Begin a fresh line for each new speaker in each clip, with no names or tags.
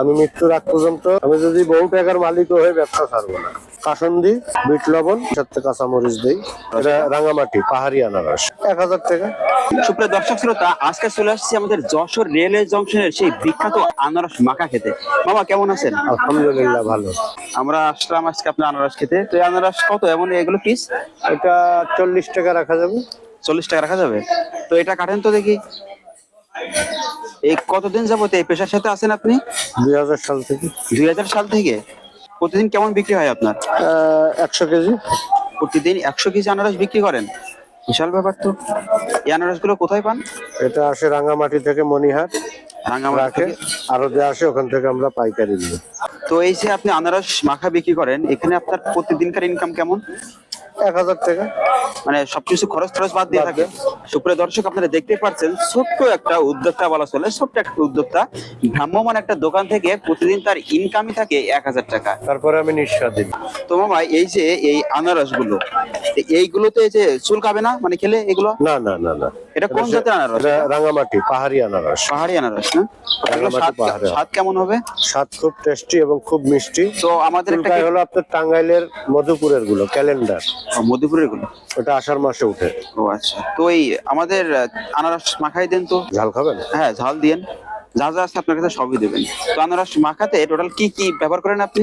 আমি মৃত্যুর আগ পর্যন্ত আমি যদি বহু টাকার মালিক হয়ে ব্যবসা ছাড়বো না। কাসন্দি বিট লবণ সাথে কাঁচামরিচ দিই। এটা রাঙামাটি পাহাড়ি আনারস। এক হাজার টাকা।
সুপ্রিয় দর্শক শ্রোতা আজকে চলে আসছি আমাদের যশোর রেলওয়ে জংশনের সেই বিখ্যাত আনারস মাখা খেতে। মামা কেমন আছেন?
আলহামদুলিল্লাহ ভালো।
আমরা আসলাম আজকে আপনার আনারস খেতে। তো এই আনারস কত? এমন এগুলো পিস
এটা চল্লিশ টাকা রাখা যাবে।
চল্লিশ টাকা রাখা যাবে? তো এটা কাটেন তো দেখি। এই কতদিন যাবত এই পেশার সাথে আছেন আপনি?
দুই হাজার সাল থেকে।
দুই হাজার সাল থেকে? প্রতিদিন কেমন বিক্রি হয় আপনার?
একশো কেজি।
প্রতিদিন একশো কেজি আনারস বিক্রি করেন? বিশাল ব্যাপার তো। এই আনারসগুলো কোথায় পান?
এটা আসে রাঙামাটি থেকে মনিহাট
থেকে?
আরও যে আসে ওখান থেকে আমরা পাইকারি নিই।
তো এই যে আপনি আনারস মাখা বিক্রি করেন এখানে আপনার প্রতিদিনকার ইনকাম কেমন?
এক হাজার টাকা।
মানে সবকিছু খরচ খরচ বাদ দিয়ে থাকে। সুপ্রিয় দর্শক আপনারা দেখতে পাচ্ছেন ছোট্ট একটা উদ্যোক্তা বলা চলে ছোট্ট একটা উদ্যোক্তা। ভ্রাম্যমান একটা দোকান থেকে প্রতিদিন তার ইনকামই থাকে এক হাজার টাকা।
তারপরে আমি নিঃশ্বাস দিই
তো মামা এই যে এই আনারসগুলো এইগুলোতে এই যে চুলকাবে না? মানে খেলে এগুলো?
না না না না।
এটা কোন জাতের আনারস?
রাঙামাটি পাহাড়ি আনারস।
পাহাড়ি আনারস না? স্বাদ কেমন হবে?
স্বাদ খুব টেস্টি এবং খুব মিষ্টি।
তো আমাদের একটা
হলো আপনার টাঙ্গাইলের মধুপুরেরগুলো ক্যালেন্ডার
মধুপুরেরগুলো
ওটা আষাঢ় মাসে উঠে।
ও আচ্ছা। তো এই আমাদের আনারস মাখাই দেন তো?
ঝাল খাবেন?
হ্যাঁ ঝাল দিয়েন। যা যা আছে আপনার কাছে সবই দেবেন। তো আনারস মাখাতে টোটাল কি কি ব্যবহার করেন আপনি?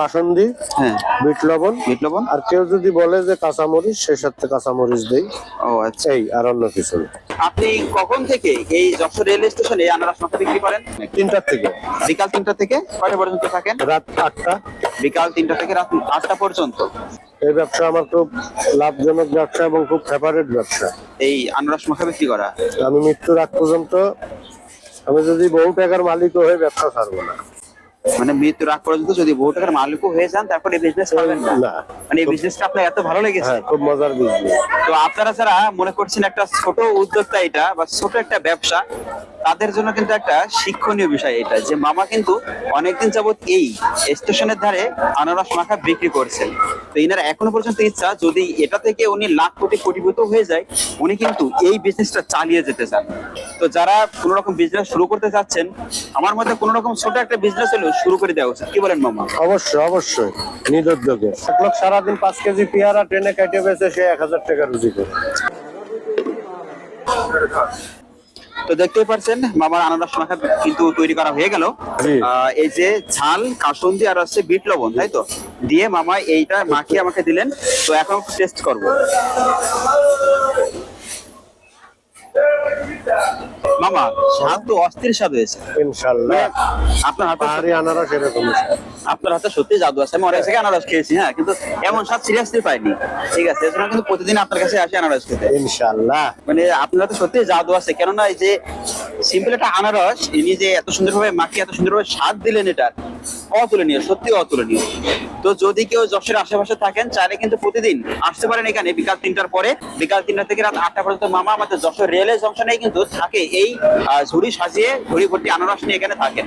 কাসন্দি
হ্যাঁ।
বিট লবণ
বিট লবণ?
আর কেউ যদি বলে যে কাঁচামরিচ সেই সাথে কাঁচামরিচ দেই।
ও আচ্ছা।
এই আর অন্য কিছু না।
আপনি কখন থেকে এই যশোর রেল স্টেশনে আনারস মাখা বিক্রি করেন?
তিনটার থেকে।
বিকাল তিনটা থেকে কয়টা পর্যন্ত থাকেন?
রাত আটটা।
বিকাল তিনটা থেকে রাত আটটা পর্যন্ত।
এই ব্যবসা আমার খুব লাভজনক ব্যবসা এবং খুব ফেভারিট ব্যবসা।
এই আনারস মাখা বিক্রি করা?
আমি মৃত্যুর আগ পর্যন্ত আমি যদি বহু টাকার মালিক হয়ে ব্যবসা ছাড়বো না
মানে মৃত্যুর আগ পর্যন্ত যদি বহু টাকার মালিকও হয়ে যান তারপরে বিজনেস করবেন না। মানে এই বিজনেসটা আপনার এত ভালো লেগেছে।
হ্যাঁ খুব মজার বিজনেস
তো আপনারা যারা মনে করছেন একটা ছোট উদ্যোক্তা এটা বা ছোট একটা ব্যবসা তাদের জন্য কিন্তু একটা শিক্ষণীয় বিষয় এটা যে মামা কিন্তু অনেকদিন যাবত এই স্টেশনের ধারে আনারস মাখা বিক্রি করছেন। তো ইনার এখনও পর্যন্ত ইচ্ছা যদি এটা থেকে উনি লাখ কোটি কোটিভূত হয়ে যায় উনি কিন্তু এই বিজনেসটা চালিয়ে যেতে চান। তো যারা কোনো রকম বিজনেস শুরু করতে চাচ্ছেন আমার মতে কোনো রকম ছোট একটা বিজনেস হলেও শুরু করে দেওয়া উচিত। কি বলেন মামা?
অবশ্যই অবশ্যই। নিজ উদ্যোগে এক লোক সারাদিন পাঁচ কেজি পেয়ারা ট্রেনে কেটে বেছে সে এক হাজার টাকা রুজি করে।
তো দেখতেই পাচ্ছেন মামার আনারস মাখা কিন্তু তৈরি করা হয়ে গেল। এই যে ঝাল কাসন্দি আর হচ্ছে বিট লবণ তাই তো? দিয়ে মামা এইটা মাখিয়ে আমাকে দিলেন তো এখন টেস্ট করব। মামা হাত তো অস্থির স্বাদ হয়েছে।
ইনশাল্লাহ।
আপনার হাতে
আরে আনারস এরকম।
আপনার হাতে সত্যি জাদু আছে। আমি অনেক থেকে আনারস খেয়েছি হ্যাঁ কিন্তু এমন স্বাদ সিরিয়াসলি পাইনি। ঠিক আছে এজন্য কিন্তু প্রতিদিন আপনার কাছে আসি আনারস খেতে।
ইনশাল্লাহ।
মানে আপনার হাতে সত্যি জাদু আছে। কেননা এই যে সিম্পল একটা আনারস, ইনি যে এত সুন্দরভাবে মাকে এত সুন্দরভাবে স্বাদ দিলেন এটার অতুলনীয়, সত্যি অতুলনীয়। তো যদি কেউ যশোরের আশেপাশে থাকেন, চাইলে কিন্তু প্রতিদিন আসতে পারেন এখানে, বিকাল তিনটার পরে। বিকাল তিনটা থেকে রাত আটটা পর্যন্ত মামা আমাদের যশোর রেলওয়ে জংশনে কিন্তু থাকে এই ঝুড়ি সাজিয়ে ঝুড়ি ভর্তি আনারস নিয়ে এখানে থাকেন।